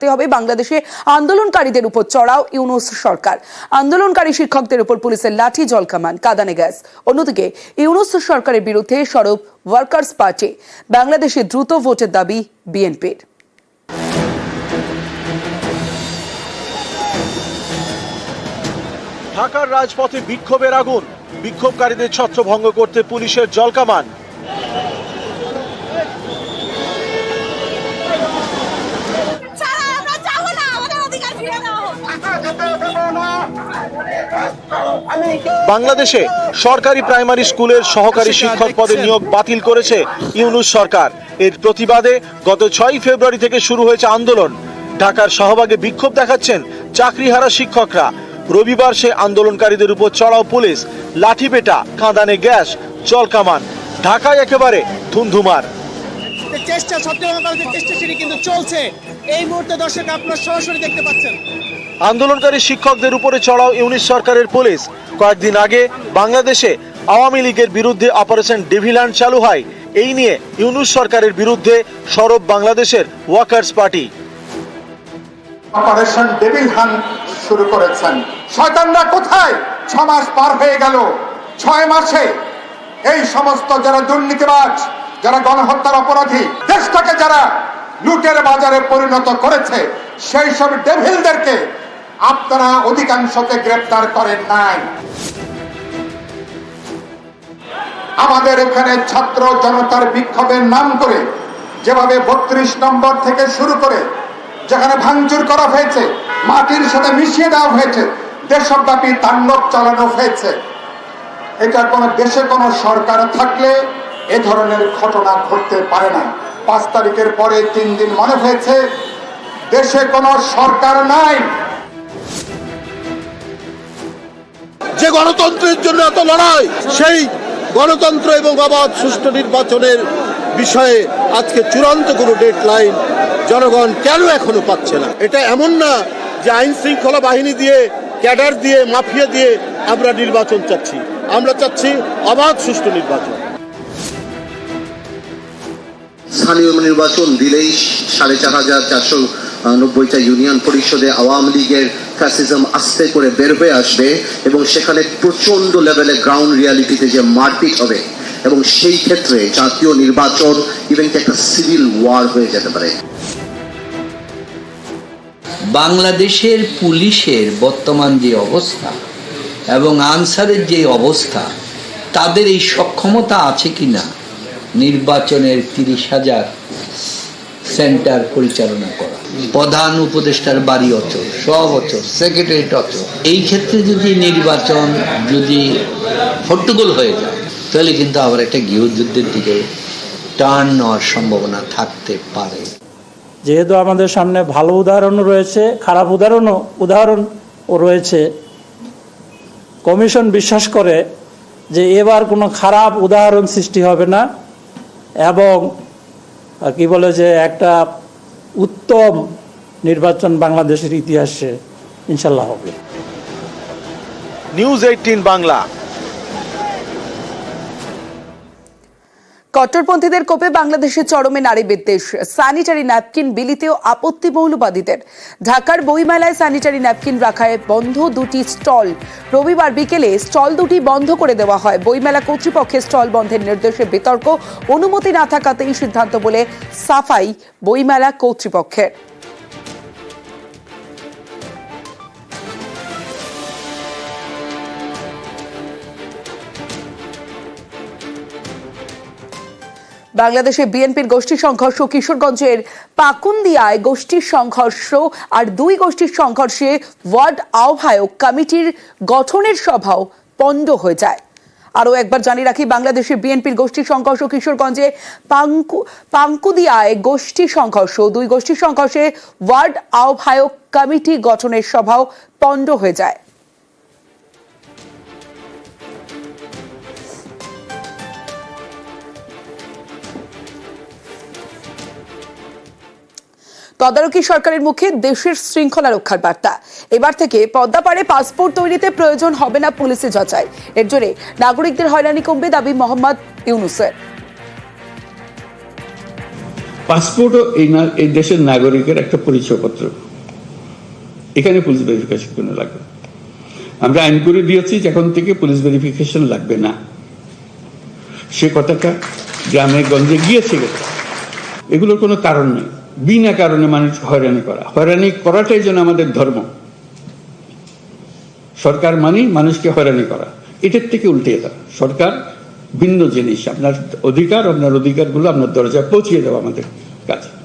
করতে হবে। বাংলাদেশে আন্দোলনকারীদের উপর চড়াও ইউনুস সরকার। আন্দোলনকারী শিক্ষকদের উপর পুলিশের লাঠি জলকামান কাদানে গ্যাস। অন্যদিকে, ইউনুস সরকারের বিরুদ্ধে সরব ওয়ার্কার্স পার্টি। বাংলাদেশে দ্রুত ভোটের দাবি বিএনপির। ঢাকার রাজপথে বিক্ষোভের আগুন। বিক্ষোভকারীদের ছত্রভঙ্গ করতে পুলিশের জলকামান বাংলাদেশে সরকারি প্রাইমারি স্কুলের সহকারী শিক্ষক পদে নিয়োগ বাতিল করেছে ইউনুস সরকার। এর প্রতিবাদে গত ছয় ফেব্রুয়ারি থেকে শুরু হয়েছে আন্দোলন। ঢাকার শাহবাগে বিক্ষোভ দেখাচ্ছেন চাকরিহারা শিক্ষকরা। রবিবার সে আন্দোলনকারীদের উপর চড়াও পুলিশ লাঠি লাঠিপেটা কাঁদানে গ্যাস জলকামান ঢাকায় একেবারে ধুমধুমার চেষ্টা চেষ্টা সেটি কিন্তু চলছে। এই মুহূর্তে দর্শক আপনারা সরাসরি দেখতে পাচ্ছেন। আন্দোলনকারী শিক্ষকদের উপরে চড়াও ইউনিশ সরকারের পুলিশ। কয়েকদিন আগে বাংলাদেশে আওয়ামী লীগের বিরুদ্ধে অপারেশন ডেভিল্যান্ড চালু হয়। এই নিয়ে ইউনুস সরকারের বিরুদ্ধে সরব বাংলাদেশের workers party. Operation devil hunt শুরু করেছেন। শয়তানরা কোথায়? ছ মাস পার হয়ে গেল। ছয় মাসে এই সমস্ত যারা দুর্নীতিবাজ যারা গণহত্যার অপরাধী দেশটাকে যারা লুটের বাজারে পরিণত করেছে, সেই সব ডেভিলদেরকে আপনারা অধিকাংশকে গ্রেপ্তার করেন নাই। আমাদের এখানে ছাত্র জনতার বিক্ষোভের নাম করে যেভাবে বত্রিশ নম্বর থেকে শুরু করে যেখানে ভাঙচুর করা হয়েছে, মাটির সাথে মিশিয়ে দেওয়া হয়েছে, দেশব্যাপী তাণ্ডব চালানো হয়েছে। এটা কোনো দেশে কোন সরকার থাকলে এ ধরনের ঘটনা ঘটতে পারে না। পাঁচ তারিখের পরে তিন দিন মনে হয়েছে, দেশে কোন সরকার নাই। যে গণতন্ত্রের জন্য এত লড়াই, সেই গণতন্ত্র এবং অবাধ সুষ্ঠু নির্বাচনের বিষয়ে আজকে চূড়ান্ত কোনো ডেট লাইন জনগণ কেন এখনও পাচ্ছে না? এটা এমন না যে আইন শৃঙ্খলা বাহিনী দিয়ে, ক্যাডার দিয়ে, মাফিয়া দিয়ে আমরা নির্বাচন চাচ্ছি। আমরা চাচ্ছি অবাধ সুষ্ঠু নির্বাচন। স্থানীয় নির্বাচন দিলেই সাড়ে চার হাজার চারশো নব্বইটা ইউনিয়ন পরিষদে আওয়ামী লীগের ফ্যাসিজম আস্তে করে বের হয়ে আসবে এবং সেখানে প্রচণ্ড লেভেলে গ্রাউন্ড রিয়ালিটিতে যে মারপিট হবে এবং সেই ক্ষেত্রে জাতীয় নির্বাচন ইভেন একটা সিভিল ওয়ার হয়ে যেতে পারে। বাংলাদেশের পুলিশের বর্তমান যে অবস্থা এবং আনসারের যে অবস্থা, তাদের এই সক্ষমতা আছে কি না নির্বাচনের তিরিশ হাজার সেন্টার পরিচালনা করা। প্রধান উপদেষ্টার বাড়ি অচল, সব অচল সেক্রেটারিট অচল। এই ক্ষেত্রে যদি নির্বাচন যদি হট্টগোল হয়ে যায়, তাহলে কিন্তু আবার একটা গৃহযুদ্ধের দিকে টার্ন নেওয়ার সম্ভাবনা থাকতে পারে। যেহেতু আমাদের সামনে ভালো উদাহরণও রয়েছে, খারাপ উদাহরণও উদাহরণও রয়েছে, কমিশন বিশ্বাস করে যে এবার কোনো খারাপ উদাহরণ সৃষ্টি হবে না। এবং কি বলে যে একটা উত্তম নির্বাচন বাংলাদেশের ইতিহাসে ইনশাল্লাহ হবে। News eighteen Bangla. কট্টরপন্থীদের কোপে বাংলাদেশে চরমে নারী বিদ্বেষ স্যানিটারি ন্যাপকিন বিলিতেও আপত্তি মৌলবাদীদের। ঢাকার বইমেলায় স্যানিটারি ন্যাপকিন রাখায় বন্ধ দুটি স্টল। রবিবার বিকেলে স্টল দুটি বন্ধ করে দেওয়া হয়। বইমেলা কর্তৃপক্ষের স্টল বন্ধের নির্দেশে বিতর্ক। অনুমতি না থাকাতেই সিদ্ধান্ত বলে সাফাই বইমেলা কর্তৃপক্ষের। বাংলাদেশে বিএনপির গোষ্ঠী সংঘর্ষ কিশোরগঞ্জের পাকুন্দিয়ায় গোষ্ঠীর সংঘর্ষ আর দুই গোষ্ঠীর সংঘর্ষে ওয়ার্ড আহ্বায়ক কমিটির গঠনের সভাও পণ্ড হয়ে যায়। আরও একবার জানিয়ে রাখি, বাংলাদেশে বিএনপির গোষ্ঠী সংঘর্ষ কিশোরগঞ্জে পাঙ্কু, পাঙ্কুদিয়ায় গোষ্ঠী সংঘর্ষ, দুই গোষ্ঠীর সংঘর্ষে ওয়ার্ড আহ্বায়ক কমিটি গঠনের সভাও পণ্ড হয়ে যায়। তদারকি সরকারের মুখে দেশের শৃঙ্খলা রক্ষার বার্তা। এবার থেকে পদ্মাপাড়ে পাসপোর্ট তৈরিতে প্রয়োজন হবে না পুলিশে যাচাই। এর জোরে নাগরিকদের হয়রানি কমবে দাবি মোহাম্মদ ইউনুসের। পাসপোর্টও এই দেশের নাগরিকের একটা পরিচয়পত্র। এখানে পুলিশ ভেরিফিকেশন কোনো লাগবে? আমরা আইন করে দিয়েছি এখন থেকে পুলিশ ভেরিফিকেশন লাগবে না। সে কথাটা গ্রামে গঞ্জে গিয়েছে এগুলোর কোনো কারণ নেই। বিনা কারণে মানুষ হয়রানি করা। হয়রানি করাটাই যেন আমাদের ধর্ম। সরকার মানেই মানুষকে হয়রানি করা। এটার থেকে উল্টে দেওয়া। সরকার ভিন্ন জিনিস। আপনার অধিকার, আপনার অধিকারগুলো আপনার দরজায় পৌঁছিয়ে দেওয়া আমাদের কাছে